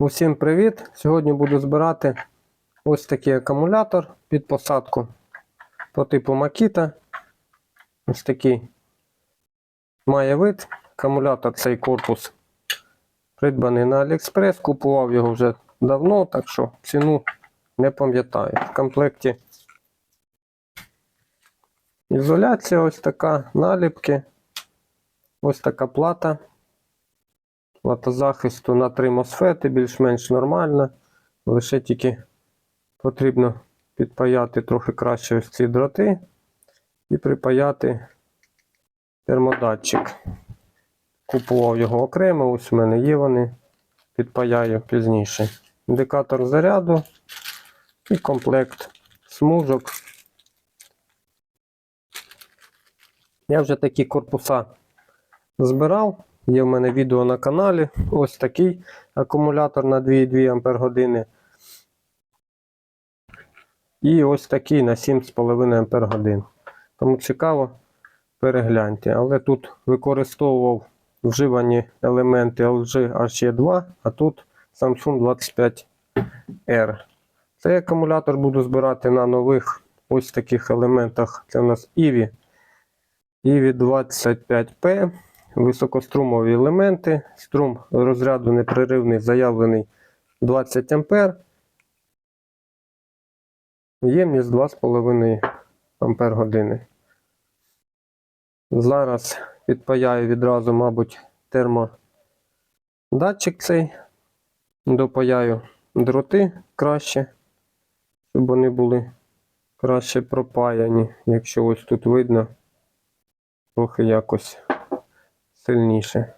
Усім привіт! Сьогодні буду збирати ось такий акумулятор під посадку по типу Makita. Ось такий має вид. Акумулятор цей корпус придбаний на AliExpress. Купував його вже давно, так що ціну не пам'ятаю. В комплекті ізоляція ось така, наліпки, ось така плата. Плата захисту на три мосфети більш-менш нормальна. Лише тільки потрібно підпаяти трохи краще ось ці дроти і припаяти термодатчик. Купував його окремо, ось у мене є вони. Підпаяю пізніше. Індикатор заряду і комплект смужок. Я вже такі корпуса збирав. Є в мене відео на каналі. Ось такий акумулятор на 2,2 Ах. І ось такий на 7,5 Ах. Тому цікаво, перегляньте. Але тут використовував вживані елементи LG HE2, а тут Samsung 25R. Цей акумулятор буду збирати на нових ось таких елементах. Це у нас EVI. EVI 25P високострумові елементи. Струм розряду непреривний, заявлений 20 А. Ємність 2,5 Ампер години. Зараз підпаяю відразу, мабуть, термодатчик цей. Допаяю дроти краще, щоб вони були краще пропаяні. Якщо ось тут видно, трохи якось сильніше.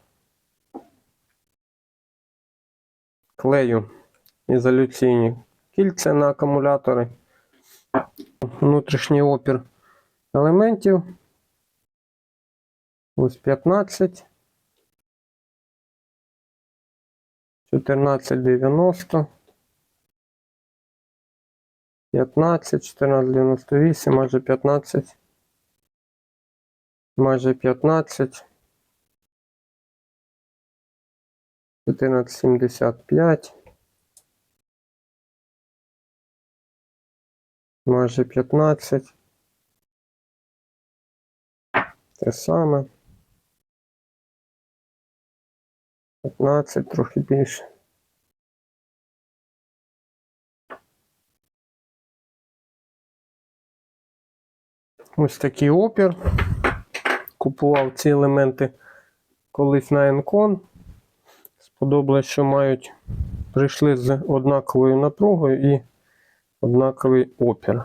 Клею ізоляційні кільця на акумулятори. Внутрішній опір елементів. Ось 15. 1490. 15, 1498, майже 15. Майже 15. 1475. Майже 15. Те саме. 15, трохи більше. Ось такий опір. Купував ці елементи колись на Encon. Сподобалось, що мають прийшли з однаковою напругою і однаковий опір.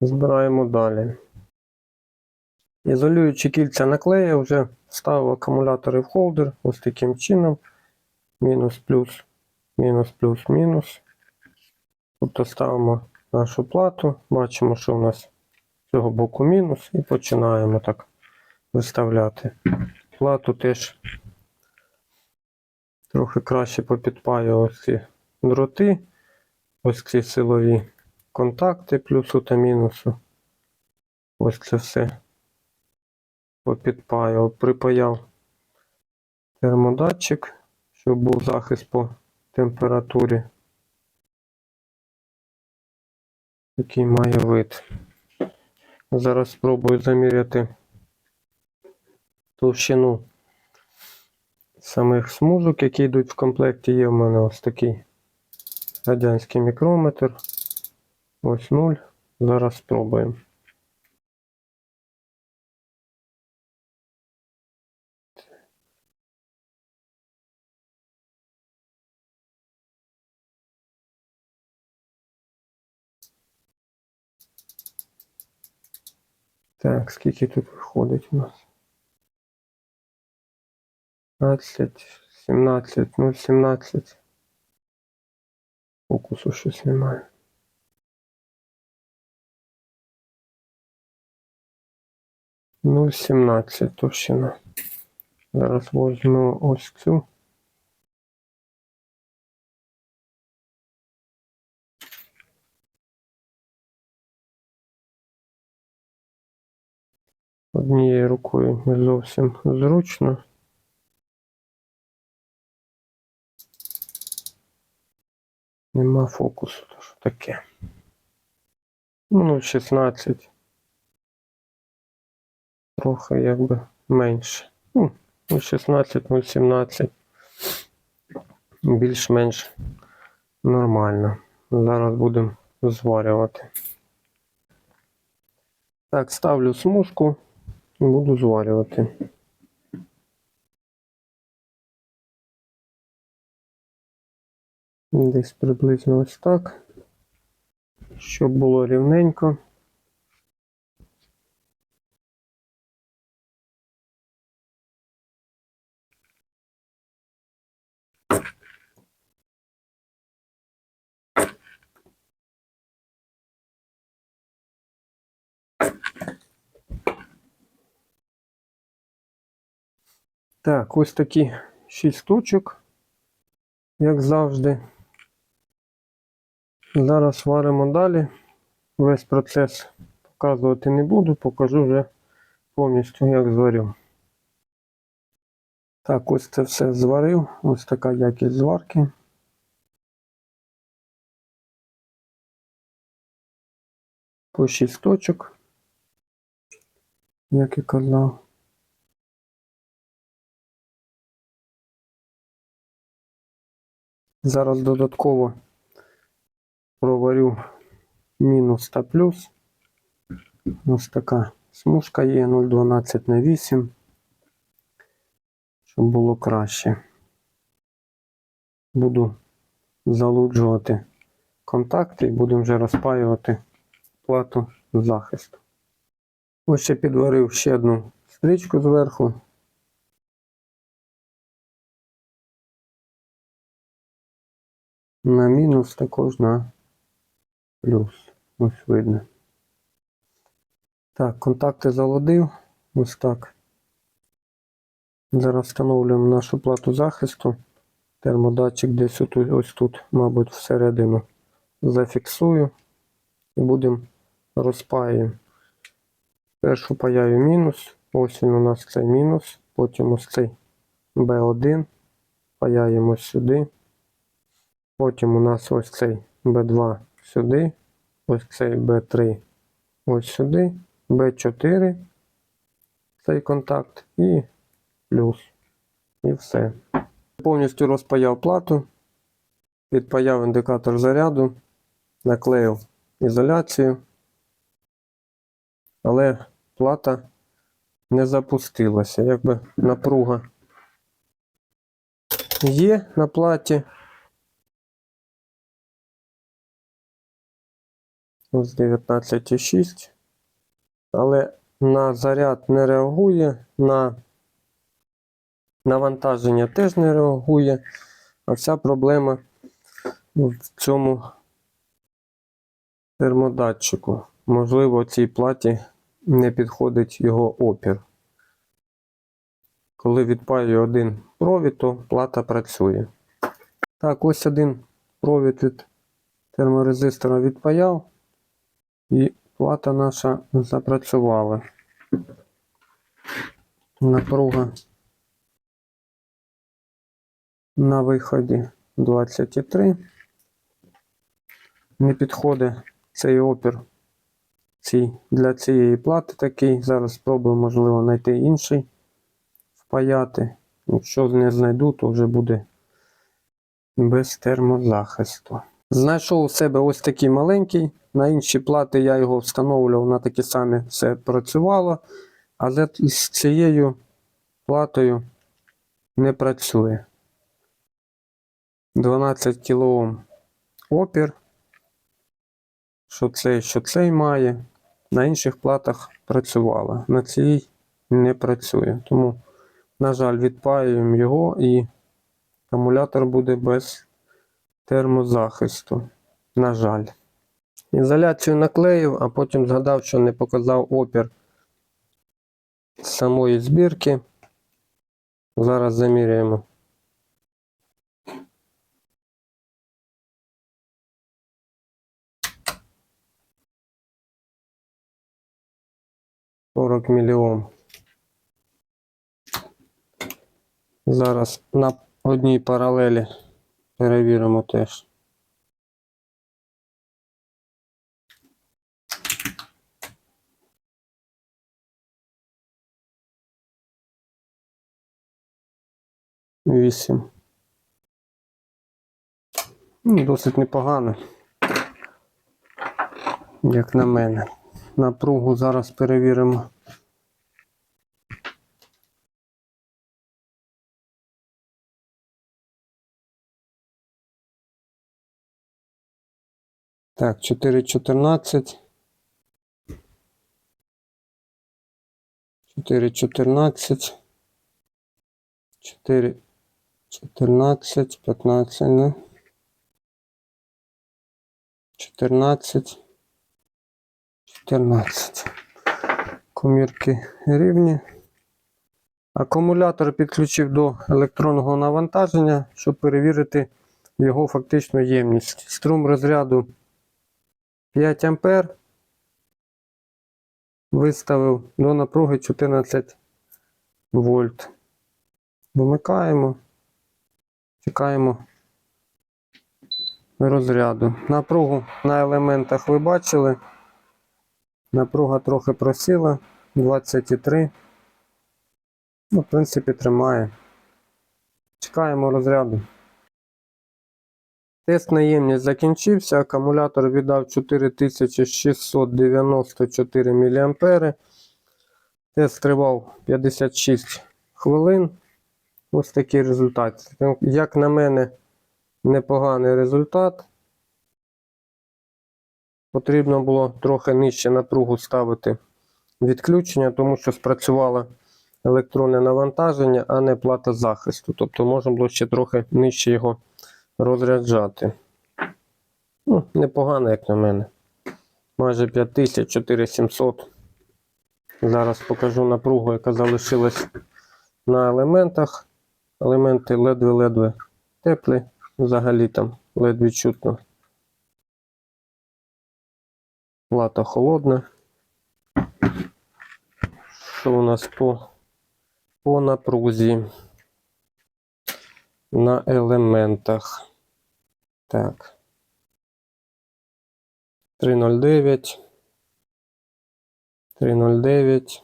Збираємо далі. Ізолюючи кільця наклея, вже ставив акумулятори в холдер ось таким чином. Мінус, плюс, мінус, плюс, мінус. Тобто ставимо нашу плату, бачимо, що у нас з цього боку мінус, і починаємо так виставляти. Плату теж трохи краще попідпаю ось ці дроти, ось ці силові контакти плюсу та мінусу. Ось це все попідпаяв, припаяв термодатчик, щоб був захист по температурі. Який має вид. Зараз спробую заміряти товщину самих смужок, які йдуть в комплекті. Є в мене ось такий радянський мікрометр. Ось 0. Зараз спробуємо. Так, скільки тут виходить у нас? 15, 17, 0, 17. Фокусу щось немає. Ну, 17 товщина. Зараз возьму ось цю. Однією рукою не зовсім зручно. Нема фокусу, то що таке. Ну, 16. Трохи якби менше. Ну, 16, 0,17. Більш-менш нормально. Зараз будемо зварювати. Так, ставлю смужку і буду зварювати. Десь приблизно ось так. Щоб було рівненько. Так, ось такі 6 штучок, як завжди. Зараз варимо далі. Весь процес показувати не буду, покажу вже повністю, як зварю. Так, ось це все зварив. Ось така якість зварки. По 6 точок, як і казав. Зараз додатково проварю мінус та плюс. Ось така смужка є 0,12 на 8, щоб було краще. Буду залуджувати контакти і будемо вже розпаювати плату захисту. Ось ще підварив ще одну стрічку зверху. На мінус також на плюс. Ось видно. Так, контакти залодив. Ось так. Зараз встановлюємо нашу плату захисту. Термодатчик десь отут, ось тут, мабуть, всередину зафіксую і будемо розпаюємо. Першу паяю мінус. Ось він у нас цей мінус. Потім ось цей B1. Паяємо сюди. Потім у нас ось цей B2 сюди, ось цей B3 ось сюди, B4 цей контакт і плюс. І все. Повністю розпаяв плату, підпаяв індикатор заряду, наклеїв ізоляцію, але плата не запустилася. Якби напруга є на платі. Ось 19,6. Але на заряд не реагує, на навантаження теж не реагує. А вся проблема в цьому термодатчику. Можливо, цій платі не підходить його опір. Коли відпаюю один провід, то плата працює. Так, ось один провід від терморезистора відпаяв. І плата наша запрацювала. Напруга на виході 23. Не підходить цей опір цій, для цієї плати такий. Зараз спробую, можливо, знайти інший, впаяти. Якщо не знайду, то вже буде без термозахисту. Знайшов у себе ось такий маленький. На інші плати я його встановлював на такі самі все працювало, але з цією платою не працює. 12 кОм опір. Що цей, що цей має. На інших платах працювало. На цій не працює. Тому, на жаль, відпаюємо його і акумулятор буде без термозахисту. На жаль. Ізоляцію наклеїв, а потім згадав, що не показав опір самої збірки. Зараз заміряємо. Сорок мільйон. Зараз на одній паралелі перевіримо теж. 8. Ну, Досить непогано. Як на мене. Напругу зараз перевіримо. Так, 4,14. 4,14. 4, 14, 15, ну. 14. 14. Комірки рівні. Акумулятор підключив до електронного навантаження, щоб перевірити його фактичну ємність. Струм розряду 5 А. Виставив до напруги 14 вольт. Вимикаємо. Чекаємо розряду. Напругу на елементах ви бачили. Напруга трохи просіла. 23. Ну, в принципі, тримає. Чекаємо розряду. Тест на ємність закінчився. Акумулятор віддав 4694 мА. Тест тривав 56 хвилин. Ось такий результат. Як на мене, непоганий результат. Потрібно було трохи нижче напругу ставити відключення, тому що спрацювало електронне навантаження, а не плата захисту. Тобто можна було ще трохи нижче його розряджати. Ну, непогано, як на мене. Майже 5000, 4700. Зараз покажу напругу, яка залишилась на елементах. Елементи ледве-ледве теплі, взагалі там ледве чутно. Плата холодна. Що у нас по, по напрузі на елементах? Так. 309. 309.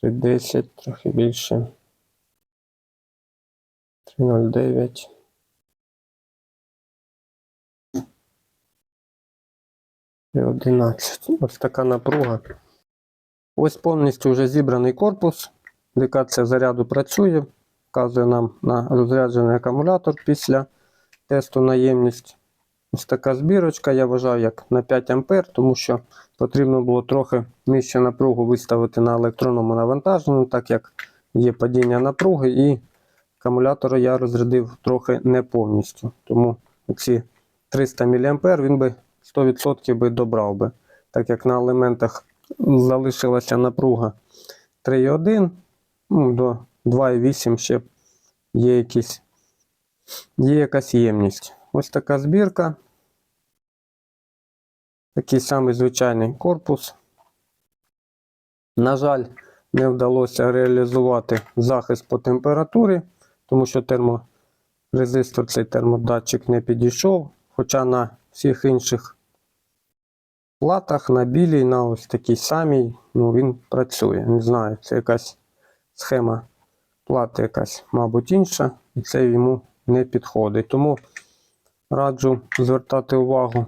310, трохи більше. 309. І 11. Ось така напруга. Ось повністю вже зібраний корпус. Індикація заряду працює. Вказує нам на розряджений акумулятор після тесту на ємність. Ось така збірочка, я вважаю, як на 5 А, тому що потрібно було трохи нижче напругу виставити на електронному навантаженні, так як є падіння напруги, і акумулятор я розрядив трохи не повністю. Тому ці 300 мА він би 100% би добрав би. Так як на елементах залишилася напруга 3,1 ну, до 2,8 ще є, якісь, є якась ємність. Ось така збірка. Такий самий звичайний корпус. На жаль, не вдалося реалізувати захист по температурі, тому що терморезистор цей термодатчик не підійшов. Хоча на всіх інших платах, на білій, на ось такій самій, ну, він працює. Не знаю, це якась схема плати якась, мабуть, інша, і це йому не підходить. Тому раджу звертати увагу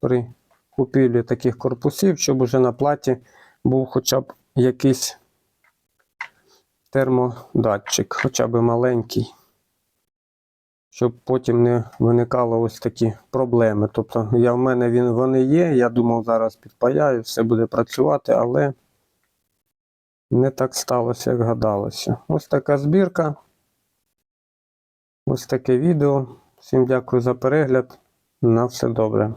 при купівлі таких корпусів, щоб уже на платі був хоча б якийсь термодатчик, хоча б маленький, щоб потім не виникало ось такі проблеми. Тобто, я, в мене він, вони є, я думав, зараз підпаяю, все буде працювати, але не так сталося, як гадалося. Ось така збірка. Ось таке відео. Всім дякую за перегляд. На все добре.